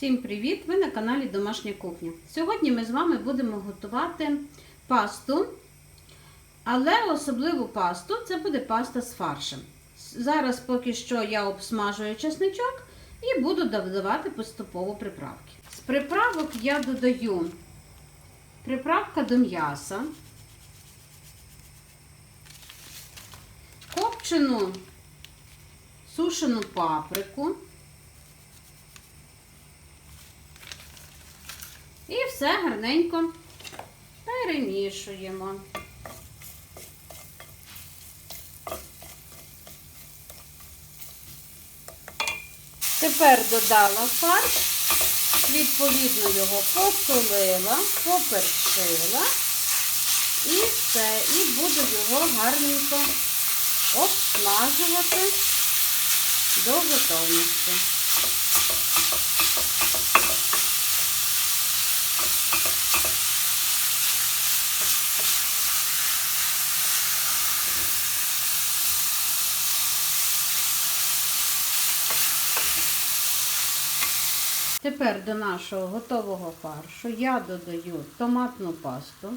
Всім привіт! Ви на каналі Домашня кухня. Сьогодні ми з вами будемо готувати пасту, але особливу пасту це буде паста з фаршем. Зараз поки що я обсмажую чесничок і буду додавати поступово приправки. З приправок я додаю приправка до м'яса, копчену сушену паприку. І все гарненько перемішуємо. Тепер додала фарш, відповідно його посолила, поперчила і все. І буду його гарненько обсмажувати до готовності. Тепер до нашого готового фаршу я додаю томатну пасту.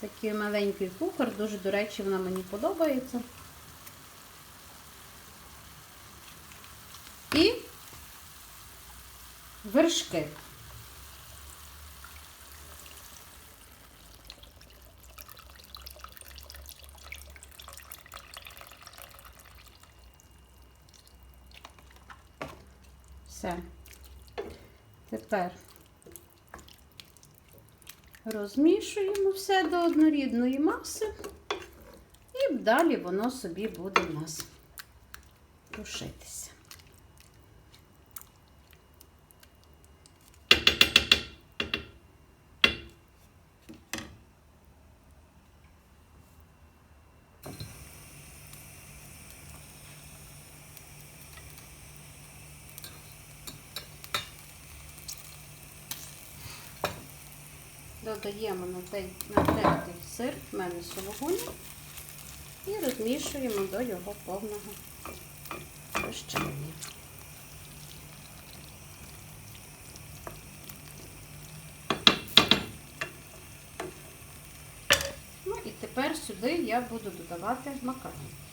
Такий маленький кухар, дуже, до речі, вона мені подобається. І вершки. Все. Тепер розмішуємо все до однорідної маси, і далі воно собі буде у нас тушитися. Додаємо на натертий сир, в мене сологуні, і розмішуємо до його повного розчинення. Ну і тепер сюди я буду додавати макарон.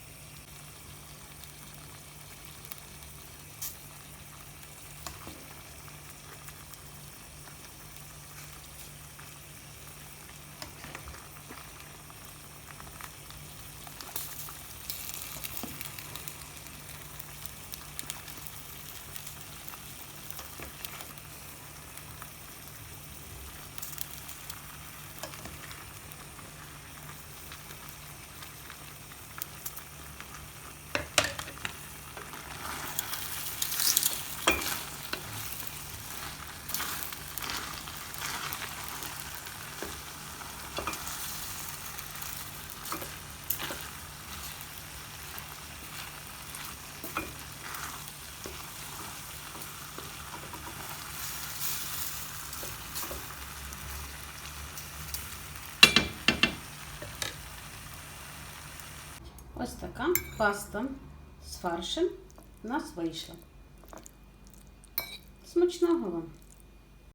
Ось така паста з фаршем у нас вийшла. Смачного вам!